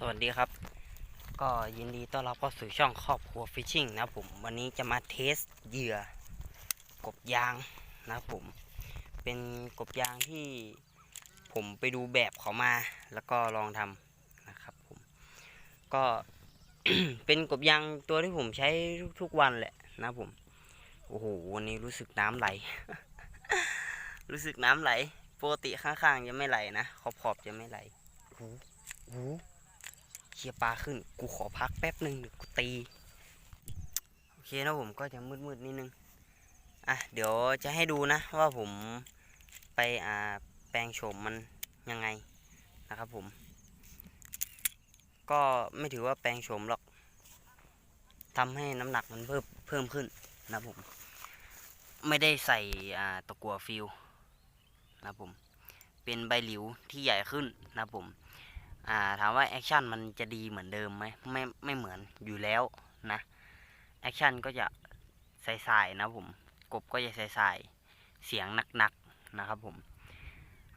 สวัสดีครับ ก็ยินดีต้อนรับเข้าสู่ช่องครอบครัวฟิชชิ่งนะผม วันนี้จะมาเทสเหยื่อกบยางนะผม เป็นกบยางที่ผมไปดูแบบเขามา แล้วก็ลองทำนะครับผม ก็เป็นกบยางตัวที่ผมใช้ทุกๆวันแหละนะผม โอ้โห วันนี้รู้สึกน้ำไหล รู้สึกน้ำไหล ปกติข้างๆจะไม่ไหลนะ ขอบๆจะไม่ไหลโอ้โหโอ้โห เคลียร์ปลาขึ้น กูขอพักแป๊บหนึ่งเดี๋ยวกูตี โอเคนะผมก็จะมืดๆนิดนึง อะ เดี๋ยวจะให้ดูนะ ว่าผมไปอ่าแปลงโฉมมันยังไงนะครับผม ก็ไม่ถือว่าแปลงโฉมหรอกทำให้น้ำหนักมันเพิ่มเพิ่มขึ้นนะผม ไม่ได้ใส่อ่าตะกัวฟิลนะผม เป็นใบหลิวที่ใหญ่ขึ้นนะผม อ่าถามว่าแอคชั่นมันจะดีเหมือนเดิมไหมไม่ไม่เหมือนอยู่แล้วนะแอคชั่นก็จะใสๆนะผมกบก็จะใสๆเสียงหนักๆนะครับผม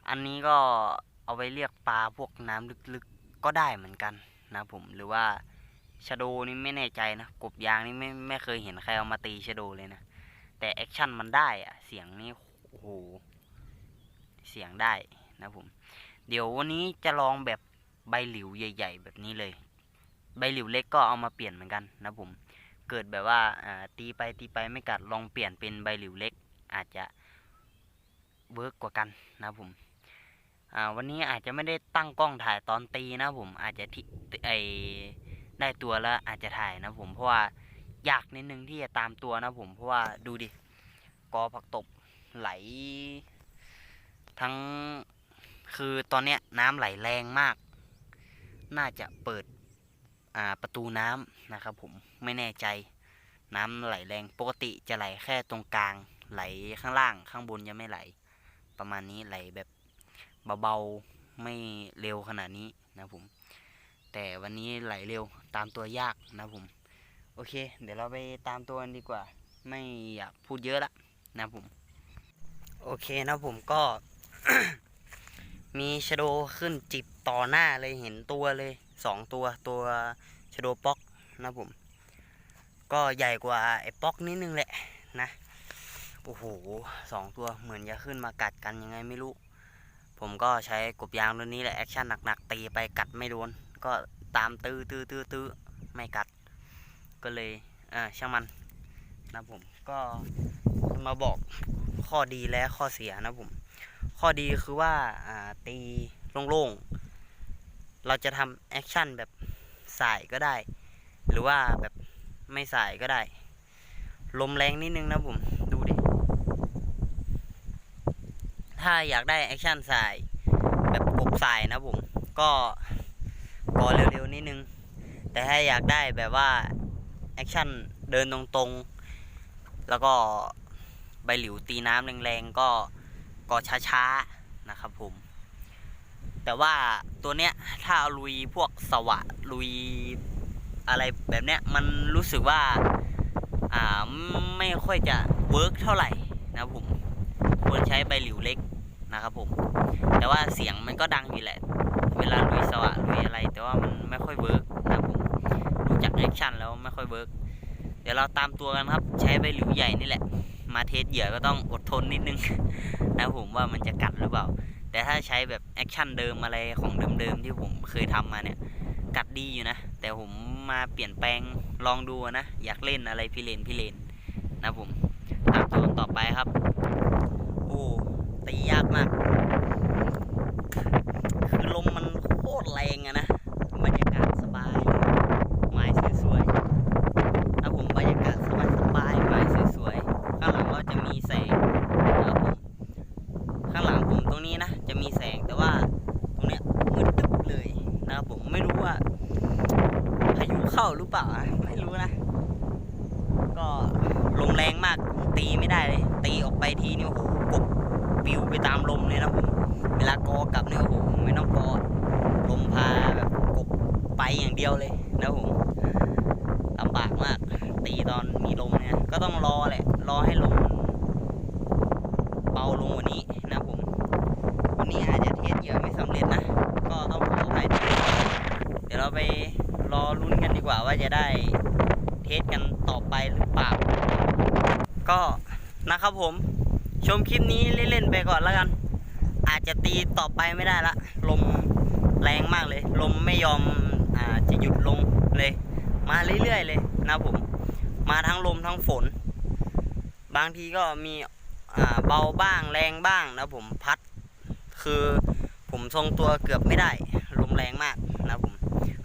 อันนี้ก็เอาไปเรียกปลาพวกน้ำลึกๆก็ได้เหมือนกันนะผมหรือว่าชโดนี่ไม่แน่ใจนะกบยางนี่ไม่ไม่เคยเห็นใครเอามาตีชโดเลยนะแต่แอคชั่นมันได้อะเสียงนี่โอ้โหเสียงได้นะผม เดี๋ยววันนี้จะลองแบบ ใบหลิวใหญ่ ๆ แบบนี้เลย ใบหลิวเล็กก็เอามาเปลี่ยนเหมือนกันนะผมเกิดแบบว่าตีไปตีไปไม่กัดลองเปลี่ยนเป็นใบหลิวเล็ก อาจจะเวิร์กกว่ากันนะผมวันนี้อาจจะไม่ได้ตั้งกล้องถ่ายตอนตีนะผมอาจจะที่ไอได้ตัวแล้วอาจจะถ่ายนะผมเพราะว่ายากนิดนึงที่จะตามตัวนะผมเพราะว่าดูดิกอผักตบไหล ทั้งคือตอนเนี้ยน้ำไหลแรงมาก น่าจะเปิดประตูน้ำนะครับผมไม่แน่ใจน้ำไหลแรงปกติจะไหลแค่ตรงกลาง ไหลข้างล่างข้างบนยังไม่ไหล ประมาณนี้ไหลแบบเบาๆไม่เร็วขนาดนี้นะผมแต่วันนี้ไหลเร็วตามตัวยากนะผมโอเค เดี๋ยวเราไปตามตัวกันดีกว่า ไม่อยากพูดเยอะละนะผม โอเคนะผมก็ มีชโดขึ้นจิบต่อหน้าเลยเห็นตัวเลยสองตัวตัวชโดป๊อกนะผม ก็ใหญ่กว่าไอ้ป๊อกนิดนึงแหละนะโอ้โหสองตัวเหมือนจะขึ้นมากัดกันยังไงไม่รู้ ผมก็ใช้กบยางตัวนี้แหละแอคชั่นหนักๆตีไปกัดไม่โดนก็ตามตื้อตื้อตื้อตื้อไม่กัด ก็เลยเออช่างมันนะผมก็มาบอกข้อดีและข้อเสียนะผม ข้อดีคือว่าตีโล่งๆ เราจะทำแอคชั่นแบบสายก็ได้ หรือว่าแบบไม่สายก็ได้ ลมแรงนิดนึงนะผม ดูดิ ถ้าอยากได้แอคชั่นสายแบบกบสายนะผม ก็ก่อเร็วๆนิดนึง แต่ถ้าอยากได้แบบว่าแอคชั่นเดินตรงๆ แล้วก็ใบหลิวตีน้ำแรงๆ ก็ ก็ช้าๆนะครับผม แต่ว่าตัวเนี้ยถ้าลุยพวกสวะลุยอะไรแบบเนี้ยมันรู้สึกว่าอ่าไม่ค่อยจะเวิร์กเท่าไหร่นะผมควรใช้ใบหลิวเล็กนะครับผม แต่ว่าเสียงมันก็ดังอยู่แหละ เวลาลุยสวะลุยอะไร แต่ว่ามันไม่ค่อยเวิร์กนะผมดูจากแอคชั่นแล้วไม่ค่อยเวิร์กเดี๋ยวเราตามตัวกันครับ ใช้ใบหลิวใหญ่นี่แหละ มาเทสเหยื่อก็ต้องอดทนนิดนึง นะผมว่ามันจะกัดหรือเปล่า แต่ถ้าใช้แบบแอคชั่นเดิมอะไรของเดิมๆที่ผมเคยทำมาเนี่ย กัดดีอยู่นะ แต่ผมมาเปลี่ยนแปลงลองดูนะ อยากเล่นอะไรพี่เลนพี่เลนนะผมตามตัวต่อไปครับ โอ้ตียากมาก คือลมมันโคตรแรงอะนะบรรยากาศสบายไม้สวยๆนะผมบรรยากาศสบายๆไม้สวยๆข้างหลังก็จะมีแสงนะครับผม ข้างหลังผมตรงนี้นะ จะมีแสงแต่ว่าตรงเนี้ยมืดตึ๊บเลยนะครับผมไม่รู้ว่าพายุเข้าหรือเปล่าอะไม่รู้นะ ก็ลมแรงมาก ตีไม่ได้เลย ตีออกไปทีนี่โอ้โหกบปิวไปตามลมเลยนะผมเวลากอกลับเนี่ยโอ้โหไม่ต้องกอลมพาแบบกบไปอย่างเดียวเลยนะผมลำบากมาก ตีตอนมีลมเนี่ยก็ต้องรอแหละรอให้ลมเบาลงกว่านี้นะผมวันนี้อาจจะเทสเหยื่ไม่สำเร็จนะ ก็ต้องขออภัยด้วยเดี๋ยวเราเราไปรอลุ้นกันดีกว่าว่าจะได้เทสกันต่อไปหรือเปล่า ก็นะครับผมชมคลิปนี้เล่นๆไปก่อนแล้วกัน อาจจะตีต่อไปไม่ได้ละลมแรงมากเลย ลมไม่ยอมอาจะหยุดลงเลย มาเรื่อยๆเลยนะครับผม มาทั้งลมทั้งฝน บางทีก็มีเบาบ้างแรงบ้างนะผมพัด คือผมทรงตัวเกือบไม่ได้ ลมแรงมากนะครับผม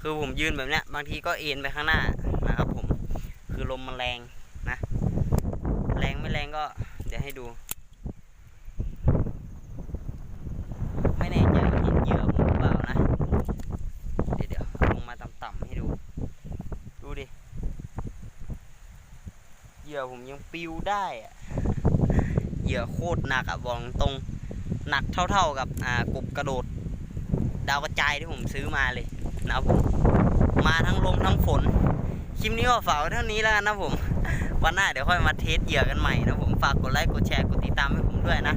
คือผมยืนแบบเนี้ยบางทีก็เอ็นไปข้างหน้านะครับผม คือลมมันแรง แรงไม่แรงก็เดี๋ยวให้ดู ไม่แน่ใจาเห็นเหยื่อผมหรือเปล่านะ เดี๋ยวเดี๋ยวลงมาต่ำๆให้ดู ดูดิ เหยื่อผมยังปิวได้อะเหยื่อโคตรหนักอะบอกตรงหนักเท่าๆกับอ่ากบกระโดด ดาวกระจายที่ผมซื้อมาเลยนะครับผมมาทั้งลมทั้งฝน คลิปนี้ก็ฝากไว้เท่านี้แล้วกันนะผม วันหน้าเดี๋ยวค่อยมาเทสเหยื่อกันใหม่นะผมฝากกดไลค์กดแชร์กดติดตามให้ผมด้วยนะ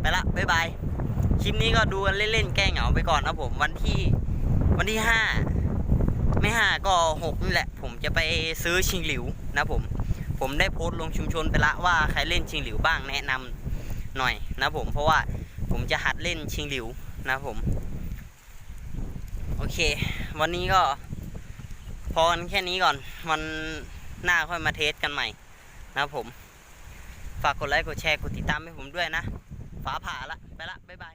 ไปละบ๊ายบายคลิปนี้ก็ดูกันเล่นๆแก้เหงาไปก่อนนะผมวันที่วันที่ห้าไม่ห้าก็หกนี่แหละ ผมจะไปซื้อชิงหลิวนะผม ผมได้โพสต์ลงชุมชนไปละว่าใครเล่นชิงหลิวบ้างแนะนำหน่อยนะผมเพราะว่าผมจะหัดเล่นชิงหลิวนะผม โอเค วันนี้ก็พอกันแค่นี้ก่อนวัน หน้าค่อยมาเทสกันใหม่นะครับผม ฝากกดไลค์กดแชร์กดติดตามให้ผมด้วยนะ ฝาผ่าละ ไปละ บ๊ายบาย